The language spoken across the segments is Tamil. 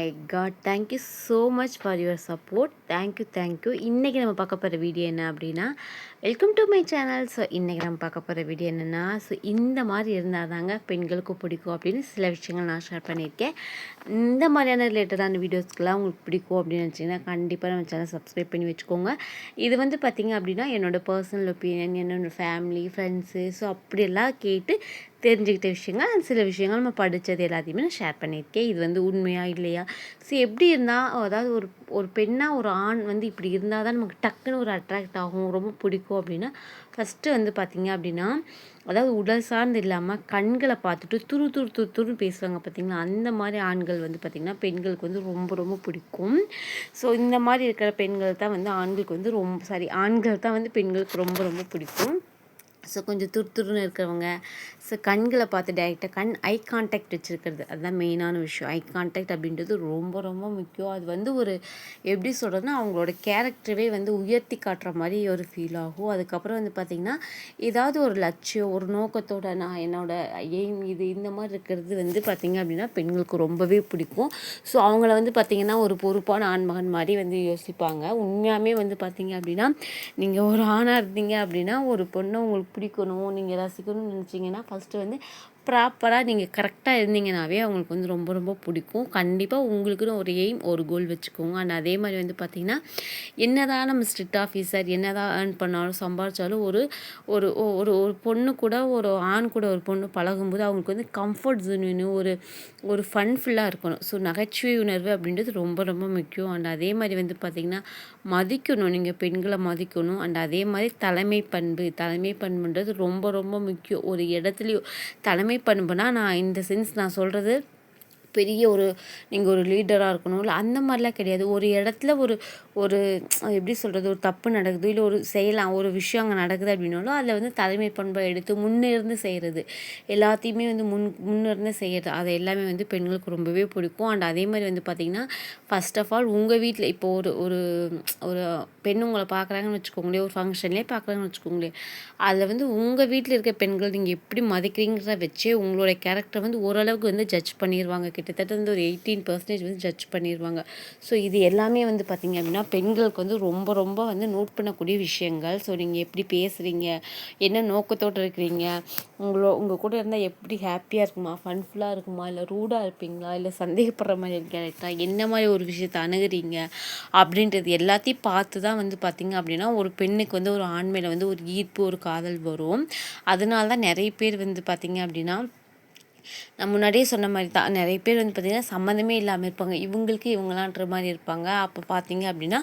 I got thank you so much for your support thank you thank you இன்றைக்கி நம்ம பார்க்க போகிற வீடியோ என்ன அப்படின்னா welcome to my channel so இன்றைக்கி நம்ம பார்க்க போகிற வீடியோ என்னென்னா ஸோ இந்த மாதிரி இருந்தால் தாங்க பெண்களுக்கும் பிடிக்கும் அப்படின்னு சில விஷயங்கள் நான் ஷேர் பண்ணியிருக்கேன். இந்த மாதிரியான ரிலேட்டடான வீடியோஸ்க்கெலாம் உங்களுக்கு பிடிக்கும் அப்படின்னு நினச்சிங்கன்னா கண்டிப்பாக நம்ம சேனல் சப்ஸ்கிரைப் பண்ணி வச்சுக்கோங்க. இது வந்து பார்த்திங்க அப்படின்னா என்னோடய பர்சனல் ஒப்பீனியன் என்னோடய ஃபேமிலி ஃப்ரெண்ட்ஸு ஸோ அப்படியெல்லாம் கேட்டு தெரிஞ்சுக்கிட்ட விஷயங்கள் சில விஷயங்கள் நம்ம படித்தது எல்லாத்தையுமே நான் ஷேர் பண்ணியிருக்கேன். இது வந்து உண்மையாக இல்லையா? ஸோ எப்படி இருந்தால் அதாவது ஒரு ஒரு பெண்ணாக ஒரு ஆண் வந்து இப்படி இருந்தால் தான் நமக்கு டக்குன்னு ஒரு அட்ராக்ட் ஆகும் ரொம்ப பிடிக்கும் அப்படின்னா ஃபஸ்ட்டு வந்து பார்த்திங்க அப்படின்னா அதாவது உடல் சார்ந்து இல்லாமல் கண்களை பார்த்துட்டு துரு துரு துரு துருன்னு பேசுவாங்க பார்த்திங்களா அந்த மாதிரி ஆண்கள் வந்து பார்த்திங்கன்னா பெண்களுக்கு வந்து ரொம்ப ரொம்ப பிடிக்கும். ஸோ இந்த மாதிரி இருக்கிற பெண்கள் தான் வந்து ஆண்களுக்கு வந்து ரொம்ப சாரி ஆண்கள் தான் வந்து பெண்களுக்கு ரொம்ப ரொம்ப பிடிக்கும். ஸோ கொஞ்சம் துருத்துருன்னு இருக்கிறவங்க ஸோ கண்களை பார்த்து டைரெக்டாக கண் ஐ கான்டாக்ட் வச்சுருக்கிறது. அதுதான் மெயினான விஷயம். ஐ கான்டாக்ட் அப்படின்றது ரொம்ப ரொம்ப முக்கியம். அது வந்து ஒரு எப்படி சொல்கிறதுனா அவங்களோட கேரக்டரவே வந்து உயர்த்தி காட்டுற மாதிரி ஒரு ஃபீல் ஆகும். அதுக்கப்புறம் வந்து பார்த்திங்கன்னா ஏதாவது ஒரு லட்சியம் ஒரு நோக்கத்தோட நான் என்னோட எய்ம் இது இந்த மாதிரி இருக்கிறது வந்து பார்த்திங்க அப்படின்னா பெண்களுக்கு ரொம்பவே பிடிக்கும். ஸோ அவங்கள வந்து பார்த்திங்கன்னா ஒரு பொறுப்பான ஆண்மகன் மாதிரி வந்து யோசிப்பாங்க. உண்மையாகவே வந்து பார்த்திங்க அப்படின்னா நீங்கள் ஒரு ஆணாக இருந்தீங்க அப்படின்னா ஒரு பொண்ணை உங்களுக்கு பிடிக்கணும் நீங்கள் ரசிக்கணும்னு நினச்சிங்கன்னா ஃபஸ்ட்டு வந்து ப்ராப்பராக நீங்கள் கரெக்டாக இருந்தீங்கனாவே அவங்களுக்கு வந்து ரொம்ப ரொம்ப பிடிக்கும். கண்டிப்பாக உங்களுக்குன்னு ஒரு எய்ம் ஒரு கோல் வச்சுக்கோங்க. அண்ட் அதே மாதிரி வந்து பார்த்திங்கன்னா என்ன தான் நம்ம ஸ்ட்ரிக்ட் ஆஃபீஸர் என்ன தான் ஏர்ன் பண்ணாலும் சம்பாதிச்சாலும் ஒரு ஒரு ஒரு ஒரு பொண்ணு கூட ஒரு ஆண் கூட ஒரு பொண்ணு பழகும்போது அவங்களுக்கு வந்து கம்ஃபர்ட் ஜோன் ஒரு ஒரு ஃபன்ஃபுல்லாக இருக்கணும். ஸோ நகைச்சுவை உணர்வு அப்படின்றது ரொம்ப ரொம்ப முக்கியம். அண்ட் அதே மாதிரி வந்து பார்த்திங்கன்னா மதிக்கணும். நீங்கள் பெண்களை மதிக்கணும். அண்ட் அதே மாதிரி தலைமை பண்பு தலைமை பண்புன்றது ரொம்ப ரொம்ப முக்கியம். ஒரு இடத்துலையும் தலைமை தலைமை பண்புனா நான் இந்த சென்ஸ் நான் சொல்கிறது பெரிய ஒரு நீங்கள் ஒரு லீடராக இருக்கணும். இல்லை அந்த மாதிரிலாம் கிடையாது. ஒரு இடத்துல ஒரு ஒரு எப்படி சொல்கிறது ஒரு தப்பு நடக்குது இல்லை ஒரு செய்யலாம் ஒரு விஷயம் அங்கே நடக்குது அப்படின்னாலும் அதில் வந்து தலைமை பண்பை எடுத்து முன்னிருந்து செய்கிறது எல்லாத்தையுமே வந்து முன் முன்னிருந்து செய்கிறது அதை எல்லாமே வந்து பெண்களுக்கு ரொம்பவே பிடிக்கும். அண்ட் அதே மாதிரி வந்து பார்த்திங்கன்னா ஃபஸ்ட் ஆஃப் ஆல் உங்கள் வீட்டில் இப்போ ஒரு ஒரு ஒரு பெண் உங்களை பார்க்குறாங்கன்னு வச்சுக்கோங்களேன் ஒரு ஃபங்க்ஷன்லேயே பார்க்குறாங்கன்னு வச்சுக்கோங்களேன் அதில் வந்து உங்கள் வீட்டில் இருக்க பெண்கள் நீங்கள் எப்படி மதிக்கிறீங்கிறத வச்சே உங்களோட கேரக்டர் வந்து ஓரளவுக்கு வந்து ஜட்ஜ் பண்ணிடுவாங்க கிட்டத்தட்ட வந்து ஒரு எயிட்டீன் பர்சன்டேஜ் வந்து ஜட்ஜ் பண்ணிடுவாங்க ஸோ இது எல்லாமே வந்து பார்த்திங்க அப்படின்னா பெண்களுக்கு வந்து ரொம்ப ரொம்ப வந்து நோட் பண்ணக்கூடிய விஷயங்கள். ஸோ நீங்கள் எப்படி பேசுகிறீங்க என்ன நோக்கத்தோடு இருக்கிறீங்க? உங்களோ உங்கள் கூட இருந்தால் எப்படி ஹாப்பியாக இருக்குமா? ஃபன்ஃபுல்லாக இருக்குமா? இல்லை ரூடாக இருப்பீங்களா? இல்லை சந்தேகப்படுற மாதிரி கேரக்டா என்ன மாதிரி ஒரு விஷயத்தை அணுகிறீங்க? அப்படின்றது எல்லாத்தையும் பார்த்து தான் வந்து பார்த்திங்க அப்படின்னா ஒரு பெண்ணுக்கு வந்து ஒரு ஆண்மையில் வந்து ஒரு ஈர்ப்பு ஒரு காதல் வரும். அதனால தான் நிறைய பேர் வந்து பார்த்திங்க அப்படின்னா நான் முன்னாடியே சொன்ன மாதிரி தான். நிறைய பேர் வந்து பார்த்திங்கன்னா சம்மந்தமே இல்லாமல் இருப்பாங்க. இவங்களுக்கு இவங்களான்ற மாதிரி இருப்பாங்க. அப்போ பார்த்தீங்க அப்படின்னா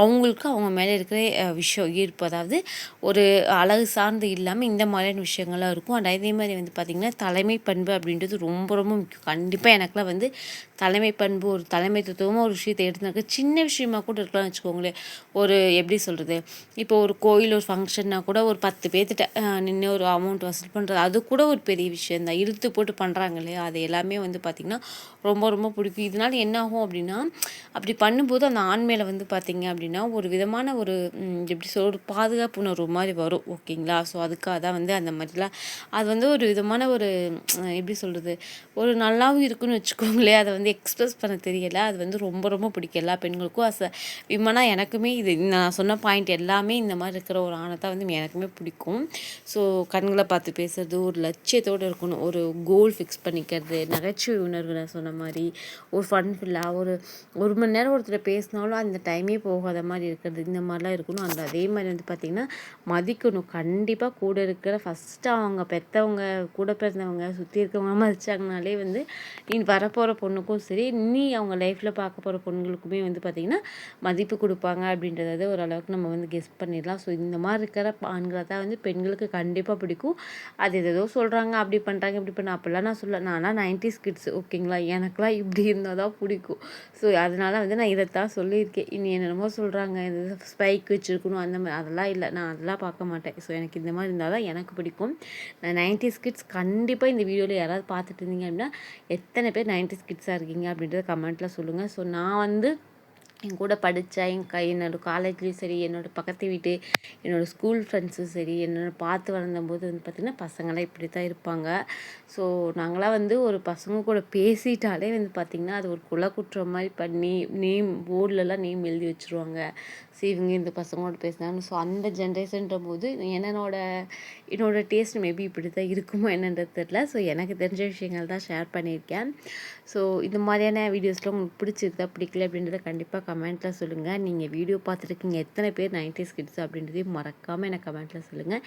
அவங்களுக்கு அவங்க மேலே இருக்கிற விஷயம் ஈர்ப்பு அதாவது ஒரு அழகு சார்ந்து இல்லாமல் இந்த மாதிரியான விஷயங்கள்லாம் இருக்கும். அண்ட் அதே மாதிரி வந்து பார்த்திங்கன்னா தலைமை பண்பு அப்படின்றது ரொம்ப ரொம்ப முக்கியம். கண்டிப்பாக எனக்குலாம் வந்து தலைமை பண்பு ஒரு தலைமைத்துவமாக ஒரு விஷயத்தை எடுத்துனாக்க சின்ன விஷயமா கூட இருக்கலாம்னு வச்சுக்கோங்களேன். ஒரு எப்படி சொல்கிறது இப்போ ஒரு கோயில் ஒரு ஃபங்க்ஷன்னா கூட ஒரு பத்து பேர்த்திட்ட நின்று ஒரு அமௌண்ட் வசூல் பண்ணுறது அது கூட ஒரு பெரிய விஷயம் தான் இழுத்து போட்டு பண்ணுறாங்க இல்லையா? அது எல்லாமே வந்து பார்த்திங்கன்னா ரொம்ப ரொம்ப பிடிக்கும். இதனால் என்ன ஆகும் அப்படின்னா அப்படி பண்ணும்போது அந்த ஆண்மையில் வந்து பார்த்திங்க அப்படின்னா ஒரு விதமான ஒரு எப்படி சொல் ஒரு பாதுகாப்பு உணர்வு மாதிரி வரும். ஓகேங்களா? ஸோ அதுக்காக தான் வந்து அந்த மாதிரிலாம் அது வந்து ஒரு விதமான ஒரு எப்படி சொல்கிறது ஒரு நல்லாவும் இருக்குன்னு வச்சுக்கோங்களேன். அதை வந்து எக்ஸ்ப்ரெஸ் பண்ண தெரியலை. அது வந்து ரொம்ப ரொம்ப பிடிக்கும். எல்லா பெண்களுக்கும் அஸ் விமனாக எனக்குமே இது நான் சொன்ன பாயிண்ட் எல்லாமே இந்த மாதிரி இருக்கிற ஒரு ஆணை தான் வந்து எனக்குமே பிடிக்கும். ஸோ கண்களை பார்த்து பேசுறது ஒரு லட்சியத்தோடு இருக்கணும். ஒரு கோல் ஃபிக்ஸ் பண்ணிக்கிறது நகைச்சுவை உணர்வு நான் சொன்ன மாதிரி ஒரு ஃபன் ஃபில்லாக ஒரு ஒரு மணி நேரம் ஒருத்தர் பேசினாலும் அந்த டைமே போகாத மாதிரி இருக்கிறது இந்த மாதிரிலாம் இருக்கணும். அந்த அதே மாதிரி வந்து பார்த்திங்கன்னா மதிக்கணும். கண்டிப்பாக கூட இருக்கிற ஃபஸ்ட்டு அவங்க பெற்றவங்க கூட பிறந்தவங்க சுற்றி இருக்கிறவங்க மதிச்சாங்கனாலே வந்து நீ வரப்போகிற பொண்ணுக்கும் சரி நீ அவங்க லைஃப்பில் பார்க்க போகிற பொண்ணுங்களுக்குமே வந்து பார்த்திங்கன்னா மதிப்பு கொடுப்பாங்க அப்படின்றத ஓரளவுக்கு நம்ம வந்து கெஸ் பண்ணிடலாம். ஸோ இந்த மாதிரி இருக்கிற ஆண்களை தான் வந்து பெண்களுக்கு கண்டிப்பாக பிடிக்கும். அது ஏதோ சொல்கிறாங்க அப்படி பண்ணுறாங்க இப்படி பண்ண அப்படிலாம் நான் சொல்ல நான்லாம் நைன்டிஸ் கிட்ஸ் ஓகேங்களா எனக்குலாம் இப்படி இருந்தால் தான் பிடிக்கும். ஸோ அதனால் வந்து நான் இதைத்தான் சொல்லியிருக்கேன். இனி என்னென்னமோ சொல்கிறாங்க இது ஸ்பைக் வச்சுருக்கணும் அந்த மாதிரி அதெல்லாம் இல்லை. நான் அதெல்லாம் பார்க்க மாட்டேன். ஸோ எனக்கு இந்த மாதிரி இருந்தால் தான் எனக்கு பிடிக்கும். நான் நைன்டிஸ் கிட்ஸ் கண்டிப்பாக இந்த வீடியோவில் யாராவது பார்த்துட்டு இருந்தீங்க அப்படின்னா எத்தனை பேர் நைன்டிஸ் கிட்ஸாக இருக்கீங்க அப்படின்றத கமெண்ட்டில் சொல்லுங்கள் ஸோ நான் வந்து என் கூட படித்த என் கை என்னோடய காலேஜ்லேயும் சரி என்னோடய பக்கத்து வீட்டு என்னோடய ஸ்கூல் ஃப்ரெண்ட்ஸும் சரி என்னோட பார்த்து வளர்ந்தம்போது வந்து பார்த்திங்கன்னா பசங்களாம் இப்படி தான் இருப்பாங்க. ஸோ நாங்களாம் வந்து ஒரு பசங்க கூட பேசிட்டாலே வந்து பார்த்திங்கன்னா அது ஒரு குல குற்றம் மாதிரி பண்ணி நேம் போர்டிலலாம் நேம் எழுதி வச்சுருவாங்க. ஸோ இவங்க இந்த பசங்களோட பேசினாங்க. ஸோ அந்த ஜென்ரேஷன்ற போது என்னோட என்னோடய டேஸ்ட் மேபி இப்படி தான் இருக்குமோ என்னன்றது தெரில ஸோ எனக்கு தெரிஞ்ச விஷயங்கள் தான் ஷேர் பண்ணியிருக்கேன். ஸோ இந்த மாதிரியான வீடியோஸ்லாம் உங்களுக்கு பிடிச்சிருக்கா பிடிக்கல அப்படின்றத கண்டிப்பாக கமெண்ட்டில் சொல்லுங்கள் நீங்கள் வீடியோ பார்த்துருக்கீங்க. எத்தனை பேர் நைன்டிஸ் கிட்ஸ் அப்படின்றதையும் மறக்காமல் எனக்கு கமெண்ட்டில் சொல்லுங்கள்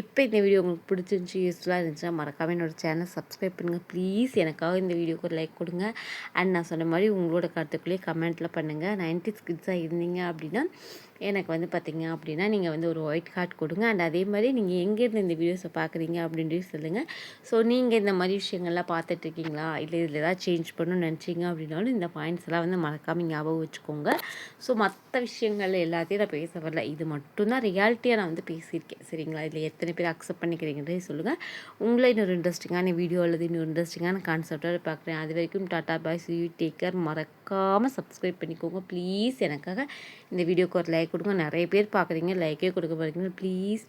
இப்போ இந்த வீடியோ உங்களுக்கு பிடிச்சிருந்துச்சி யூஸ்ஃபுல்லாக இருந்துச்சுன்னா மறக்காமல் என்னோடய சேனல் சப்ஸ்கிரைப் பண்ணுங்கள் ப்ளீஸ் எனக்காக இந்த வீடியோக்கு ஒரு லைக் கொடுங்க. அண்ட் நான் சொன்ன மாதிரி உங்களோட கருத்துக்குள்ளேயே கமெண்ட்டில் பண்ணுங்கள் நைன்டிஸ் கிட்ஸாக இருந்தீங்க அப்படின்னா எனக்கு வந்து பார்த்திங்க அப்படின்னா நீங்கள் வந்து ஒரு ஒயிட் கார்டு கொடுங்க. அண்ட் அதே மாதிரி நீங்கள் எங்கேருந்து இந்த வீடியோஸை பார்க்குறீங்க அப்படின்றது சொல்லுங்கள் ஸோ நீங்கள் இந்த மாதிரி விஷயங்கள்லாம் பார்த்துட்ருக்கீங்களா இல்லை இதில் ஏதாவது சேஞ்ச் பண்ணணும்னு நினச்சிங்க அப்படின்னாலும் இந்த பாயிண்ட்ஸ் எல்லாம் வந்து மறக்காமல் ஞாபகம் வச்சுக்கோங்க. ஸோ மற்ற விஷயங்கள் எல்லாத்தையும் நான் பேச வரல. இது மட்டும்தான் ரியாலிட்டியாக நான் வந்து பேசியிருக்கேன். சரிங்களா? இதில் எத்தனை பேர் அக்செப்ட் பண்ணிக்கிறீங்கன்றே சொல்லுங்கள் உங்களை இன்னொரு இன்ட்ரெஸ்டிங்கான வீடியோ அல்லது இன்னொரு இன்ட்ரெஸ்டிங்கான கான்செப்டோட பார்க்குறேன். அது வரைக்கும் டாட்டா பாய் சி டேக்கர் மறக்காமல் சப்ஸ்கிரைப் பண்ணிக்கோங்க. ப்ளீஸ் எனக்காக இந்த வீடியோக்கு ஒரு லைக் கொடுங்க. நிறைய பேர் பார்க்குறீங்க. லைக்கே கொடுக்க போகிறீங்க ப்ளீஸ்